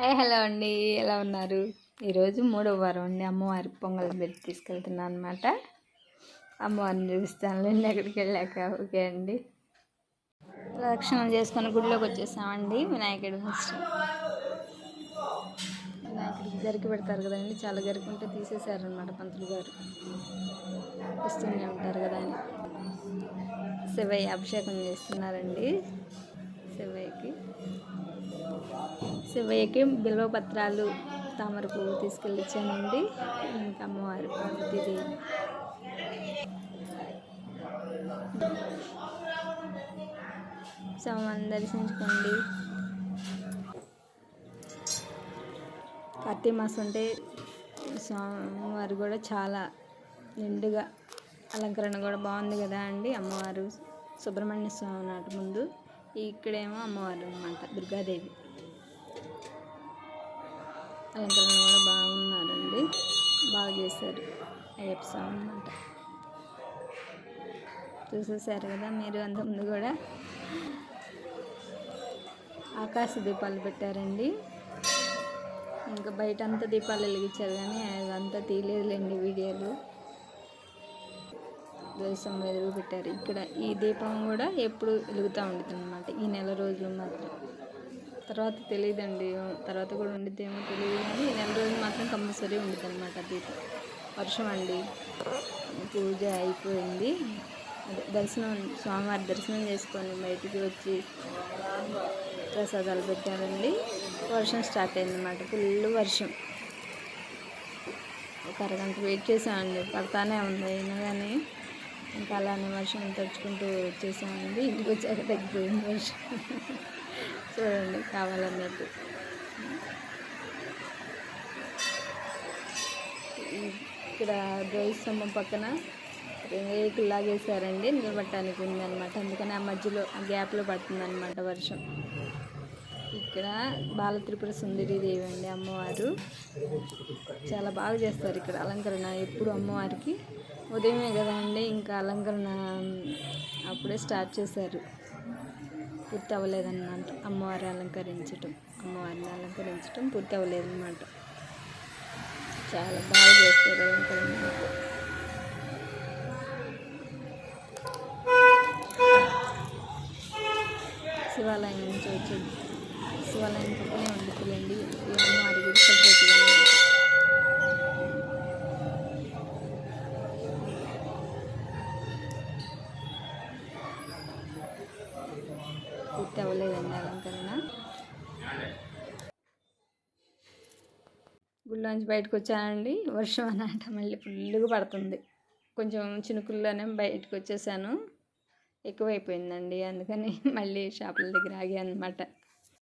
Hi hello అండి. ఎలా ఉన్నారు? ఈరోజు మూడవ వారం అండి. అమ్మవారి పొంగల్ పెట్టి తీసుకెళ్తున్నాను అనమాట అమ్మవారిని చూపిస్తానులేండి ఎక్కడికి వెళ్ళాక. ఓకే అండి. ప్రదక్షిణం చేసుకొని గుడిలోకి వచ్చేసామండి. వినాయకుడి ఫస్ట్. వినాయకుడికి గరికి పెడతారు కదండి. చాలా గరికి ఉంటే తీసేశారనమాట పంతులు గారు. వస్తూనే ఉంటారు కదా అని. శివయ్య అభిషేకం చేస్తున్నారండి. శివయ్యకి. శివయ్యకి బిల్వ పత్రాలు తామర పువ్వు తీసుకెళ్ళి ఇచ్చానండి ఇంకా అమ్మవారి పార్వతీదేవి. స్వామిని దర్శించుకోండి. కార్తీక మాసం అంటే స్వామివారు కూడా చాలా నిండుగా అలంకరణ కూడా బాగుంది కదా అండి. అమ్మవారు సుబ్రహ్మణ్య స్వామి నాటి ముందు. ఇక్కడేమో అమ్మవారు అనమాట దుర్గాదేవి. అలంకరణ కూడా బాగున్నారండి. బాగా చేశారు. అయ్యప్ప స్వామి అనమాట చూసేసారు కదా మీరు అంత ముందు కూడా? ఆకాశ దీపాలు పెట్టారండి. ఇంకా బయట అంతా దీపాలు వెలిగించారు కానీ అదంతా తీయలేదులేండి వీడియోలు. దేశం ఎదురు పెట్టారు. ఇక్కడ ఈ దీపం కూడా ఎప్పుడు వెలుగుతూ ఉంటుంది అనమాట ఈ నెల రోజులు మాత్రం. తర్వాత తెలియదండి తర్వాత కూడా ఉండిద్దేమో తెలియదు కానీ నెల రోజులు మాత్రం కంపల్సరీ ఉండదు అనమాట దీపం వర్షం అండి. పూజ అయిపోయింది. దర్శనం స్వామివారి దర్శనం చేసుకొని బయటికి వచ్చి ప్రసాదాలు పెట్టారండి వర్షం స్టార్ట్ అయింది అనమాట ఫుల్ వర్షం. ఒక అరగంట వెయిట్ చేసామండి పడతానే ఉంది అయినా కానీ ఇంకా అలానే వర్షం తడుచుకుంటూ వచ్చేసామండి. ఇంటికి వచ్చాక తగ్గిపోయింది వర్షం. చూడండి కావాలన్నట్టు. ఇక్కడ ద్వైస్తంభం పక్కన రేకులు లాగేశారండి నిలబట్టడానికి ఉందన్నమాట. అందుకని ఆ మధ్యలో ఆ గ్యాప్లో పడుతుందన్నమాట వర్షం. ఇక్కడ బాలత్రిపుర సుందరి దేవి అండి అమ్మవారు. చాలా బాగా చేస్తారు ఇక్కడ అలంకరణ. ఎప్పుడు అమ్మవారికి ఉదయమే కదా అండి ఇంకా అలంకరణ అప్పుడే స్టార్ట్ చేశారు. పూర్తి అవ్వలేదన్నమాట అమ్మవారి అలంకరించటం అమ్మవారిని అలంకరించటం పూర్తి అవ్వలేదన్నమాట చాలా బాగా చేస్తారు అలంకరణ. శివాలయం నుంచి వచ్చి శివాలయం పక్కనే ఉండిపోయింది. ఈ అమ్మవారి గుడి పూర్తి అవ్వలేదండి అలంకరణ. గుళ్ళోంచి బయటకు వచ్చానండి. వర్షం అన్నమాట మళ్ళీ ఫుల్గా పడుతుంది. కొంచెం చినుకుల్లోనే బయటకు వచ్చేసాను. ఎక్కువైపోయిందండి. అందుకని మళ్ళీ షాపుల దగ్గర ఆగాను అనమాట